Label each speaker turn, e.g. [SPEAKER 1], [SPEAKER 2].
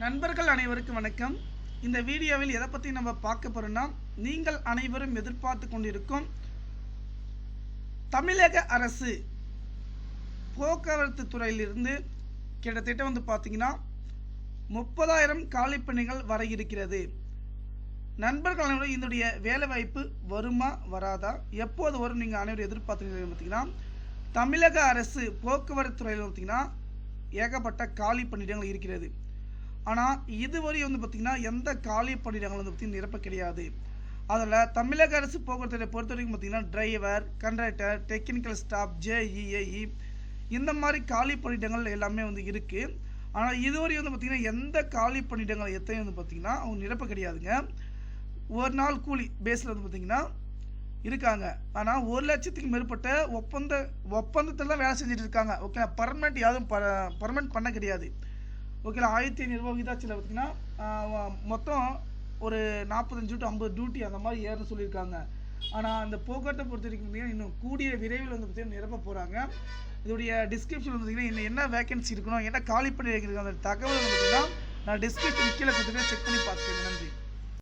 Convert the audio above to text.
[SPEAKER 1] நண்பர்கள் அனைவருக்கும் வணக்கம். இந்த வீடியோவில் எதை பற்றி நம்ம பார்க்க போகிறோன்னா நீங்கள் அனைவரும் எதிர்பார்த்து கொண்டிருக்கும் தமிழக அரசு போக்குவரத்து துறையிலிருந்து கிட்டத்தட்ட வந்து பார்த்தீங்கன்னா முப்பதாயிரம் காலிப்பணிகள் வர இருக்கிறது. நண்பர்கள் அனைவரும் இதனுடைய வேலை வாய்ப்பு வருமா வராதா? எப்போது வரும் நீங்கள் அனைவரும் எதிர்பார்த்துக்கிறீங்க பார்த்தீங்கன்னா தமிழக அரசு போக்குவரத்து துறையில் பார்த்தீங்கன்னா ஏகப்பட்ட காலி பணியிடங்கள் இருக்கிறது. ஆனால் இதுவரை வந்து பார்த்திங்கன்னா எந்த காலி பணியிடங்கள் வந்து பார்த்திங்கன்னா நிரப்ப கிடையாது. அதில் தமிழக அரசு போக்குவரத்தை பொறுத்த வரைக்கும் பார்த்திங்கன்னா driver conductor technical staff JEAE இந்த மாதிரி காலி பணியிடங்கள் எல்லாமே வந்து இருக்குது ஆனால் இதுவரை வந்து பார்த்திங்கன்னா எந்த காலி பணியிடங்கள் எத்தனை வந்து பார்த்திங்கன்னா அவங்க நிரப்ப கிடையாதுங்க. ஒரு நாள் கூலி பேஸில் வந்து பார்த்திங்கன்னா இருக்காங்க. ஆனால் ஒரு லட்சத்துக்கு மேற்பட்ட ஒப்பந்த ஒப்பந்தத்தில் தான் வேலை செஞ்சுட்டு இருக்காங்க. ஓகே பர்மனெண்ட் யாரும் பர்மனெண்ட் பண்ண கிடையாது. ஓகேங்களா ஆயிரத்தி ஐநூறுரூவா விகிதாச்சில் பார்த்தீங்கன்னா மொத்தம் ஒரு நாற்பத்தஞ்சு டு ஐம்பது டியூட்டி அந்த மாதிரி ஏறுன்னு சொல்லியிருக்காங்க. ஆனால் அந்த போக்குவரத்தை பொறுத்த வரைக்கும் பார்த்தீங்கன்னா இன்னும் கூடிய விரைவில் வந்து பார்த்தீங்கன்னா நிரப்ப போகிறாங்க இதோடைய டிஸ்கிரிப்ஷன் வந்து பார்த்தீங்கன்னா இன்னும் என்ன வேகன்சி இருக்கணும் என்ன காலி பண்ணி வைக்கிறது அந்த தகவல் வந்து பார்த்தீங்கன்னா நான் டிஸ்கிரிப்ஷன் கீழே கொடுத்துட்டு செக் பண்ணி பார்த்துக்கேன் நன்றி.